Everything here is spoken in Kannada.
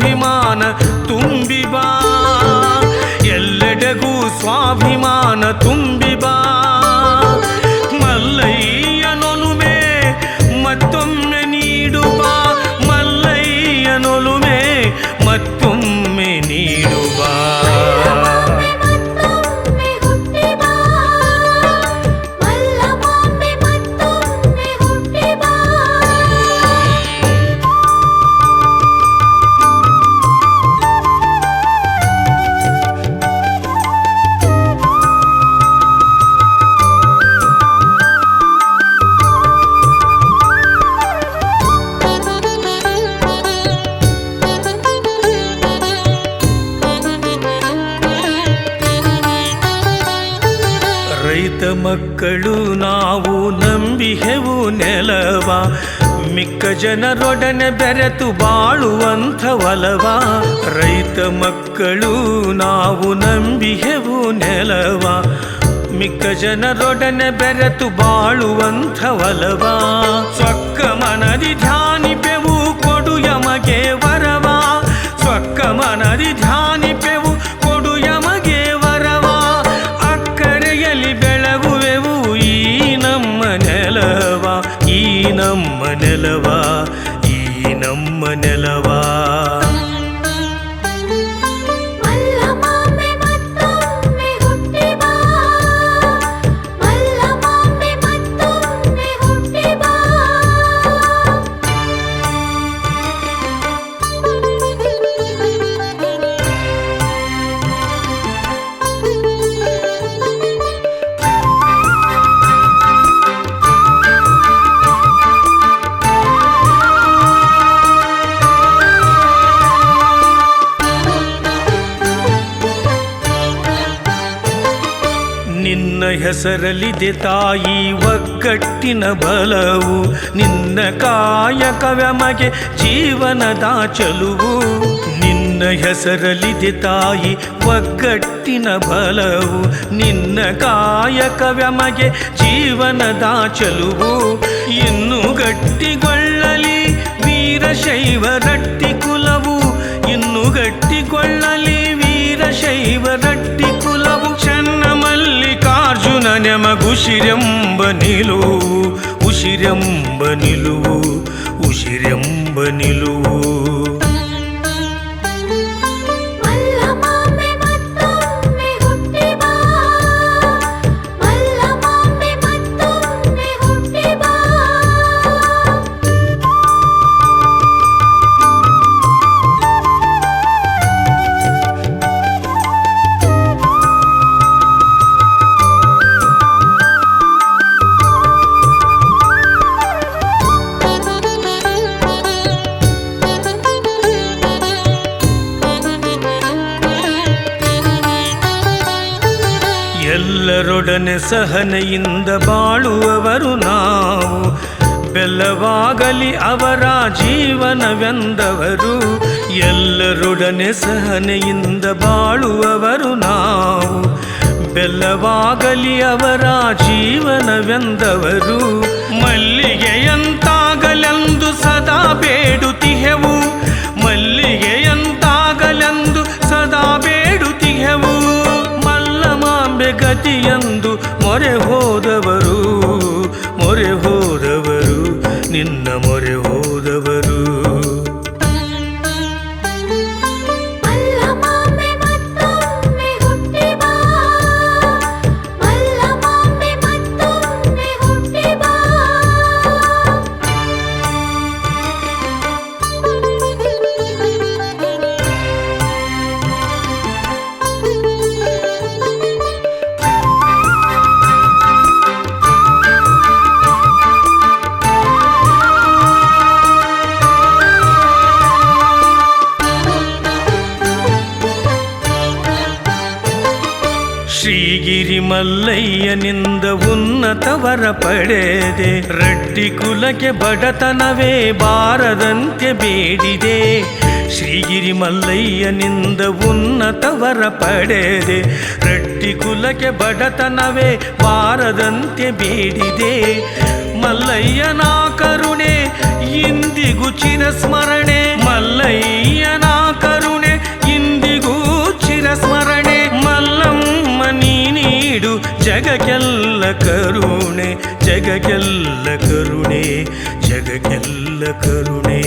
ಸ್ವಾಭಿಮಾನ ತುಂಬಿಬಾ. ಎಲ್ಲೆಡೆಗೂ ಸ್ವಾಭಿಮಾನ ತುಂಬಿ ಮಕ್ಕಳು ನಾವು ನಂಬಿಹೆವು ನೆಲವ. ಮಿಕ್ಕ ಜನರೊಡನೆ ಬೆರೆತು ಬಾಳುವಂಥ ಒಲವ ರೈತ ಮಕ್ಕಳು ನಾವು ನಂಬಿಹೆವು ನೆಲವ. ಮಿಕ್ಕ ಜನರೊಡನೆ ಬೆರೆತು ಬಾಳುವಂಥ ಒಲವ ಸೊಕ್ಕ ಮನದಿ ಧ್ಯಾನಿಪೆವು ನಮ್ಮ ನೆಲವ ಈ ನಮ್ಮ ನೆಲವ. ನಿನ್ನ ಹೆಸರಲ್ಲಿದೆ ತಾಯಿ, ಒಗ್ಗಟ್ಟಿನ ಬಲವು. ನಿನ್ನ ಕಾಯಕವೆಮಗೆ ಜೀವನದ ಚಲುವು ನಿನ್ನ ಹೆಸರಲ್ಲಿದೆ ತಾಯಿ, ಒಗ್ಗಟ್ಟಿನ ಬಲವು. ನಿನ್ನ ಕಾಯಕವೆಮಗೆ ಜೀವನದ ಚಲುವು ಇನ್ನು ಗಟ್ಟಿಗೊಳ್ಳಲಿ, ವೀರಶೈವ ರಟ್ಟಿ ಕುಲವು. ಇನ್ನು ಗಟ್ಟಿಗೊಳ್ಳಲಿ ಮಲ್ಲಿಕಾರ್ಜುನ ನೆಮಗುಶಿರೆಂಬ ನಿಲುವು ಉಶಿರೆಂಬ ನಿಲುವು ಉಶಿರೆಂಬ ನಿಲುವು ಎಲ್ಲರೊಡನೆ ಸಹನೆಯಿಂದ ಬಾಳುವವರು ನಾವು. ಬೆಲ್ಲವಾಗಲಿ ಅವರ ಜೀವನವೆಂದವರು. ಎಲ್ಲರೊಡನೆ ಸಹನೆಯಿಂದ ಬಾಳುವವರು ನಾವು. ಬೆಲ್ಲವಾಗಲಿ ಅವರ ಜೀವನವೆಂದವರು. ಮಲ್ಲಿಗೆಯಂತಾಗಲೆಂದು ಸದಾ ಬೇಡುತ್ತಿಹೆವು. ಮಲ್ಲಮಾಂಬೆ ಶ್ರೀಗಿರಿ ಮಲ್ಲಯ್ಯನಿಂದ ಉನ್ನತವರ ಪಡೆದೆ. ರಟ್ಟಿ ಕುಲಕ್ಕೆ ಬಡತನವೇ ಬಾರದಂತೆ ಬೇಡಿದೆ. ಶ್ರೀಗಿರಿ ಮಲ್ಲಯ್ಯನಿಂದ ಉನ್ನತವರ ಪಡೆದೆ. ರಟ್ಟಿ ಕುಲಕ್ಕೆ ಬಡತನವೇ ಬಾರದಂತೆ ಬೇಡಿದೆ. ಮಲ್ಲಯ್ಯನ ಕರುಣೆ ಇಂದಿಗೂ ಚಿರಸ್ಮರಣೆ ಜಗಕ್ಕೆಲ್ಲ ಕರುಣೆ ಜಗಕ್ಕೆಲ್ಲ ಕರುಣೆ